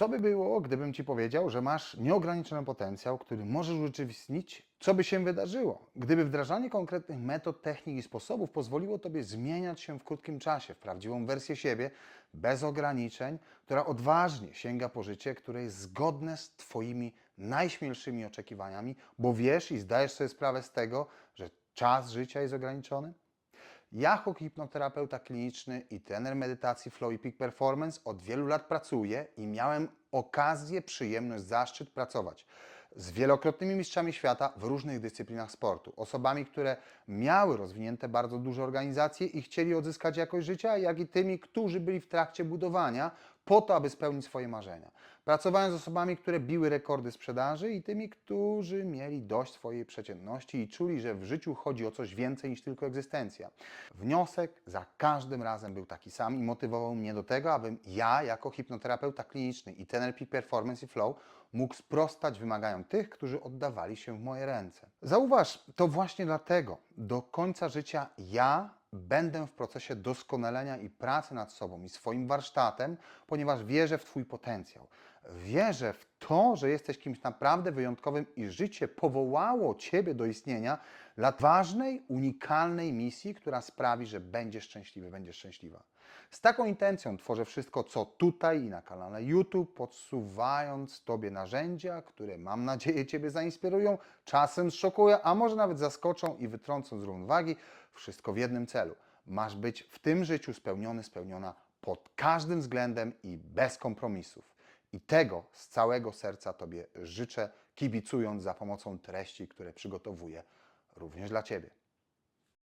Co by było, gdybym Ci powiedział, że masz nieograniczony potencjał, który możesz urzeczywistnić? Co by się wydarzyło, gdyby wdrażanie konkretnych metod, technik i sposobów pozwoliło Tobie zmieniać się w krótkim czasie w prawdziwą wersję siebie, bez ograniczeń, która odważnie sięga po życie, które jest zgodne z Twoimi najśmielszymi oczekiwaniami, bo wiesz i zdajesz sobie sprawę z tego, że czas życia jest ograniczony? Ja jako hipnoterapeuta kliniczny i trener medytacji Flow i Peak Performance od wielu lat pracuję i miałem okazję, przyjemność, zaszczyt pracować z wielokrotnymi mistrzami świata w różnych dyscyplinach sportu. Osobami, które miały rozwinięte bardzo duże organizacje i chcieli odzyskać jakość życia, jak i tymi, którzy byli w trakcie budowania po to, aby spełnić swoje marzenia. Pracowałem z osobami, które biły rekordy sprzedaży i tymi, którzy mieli dość swojej przeciętności i czuli, że w życiu chodzi o coś więcej niż tylko egzystencja. Wniosek za każdym razem był taki sam i motywował mnie do tego, abym ja, jako hipnoterapeuta kliniczny i trener Peak Performance i Flow, mógł sprostać wymaganiom tych, którzy oddawali się w moje ręce. Zauważ, to właśnie dlatego do końca życia ja będę w procesie doskonalenia i pracy nad sobą i swoim warsztatem, ponieważ wierzę w Twój potencjał. Wierzę w to, że jesteś kimś naprawdę wyjątkowym i życie powołało Ciebie do istnienia dla ważnej, unikalnej misji, która sprawi, że będziesz szczęśliwy, będziesz szczęśliwa. Z taką intencją tworzę wszystko, co tutaj i na kanale YouTube, podsuwając Tobie narzędzia, które mam nadzieję Ciebie zainspirują, czasem zszokują, a może nawet zaskoczą i wytrącą z równowagi. Wszystko w jednym celu. Masz być w tym życiu spełniony, spełniona pod każdym względem i bez kompromisów. I tego z całego serca Tobie życzę, kibicując za pomocą treści, które przygotowuję również dla Ciebie.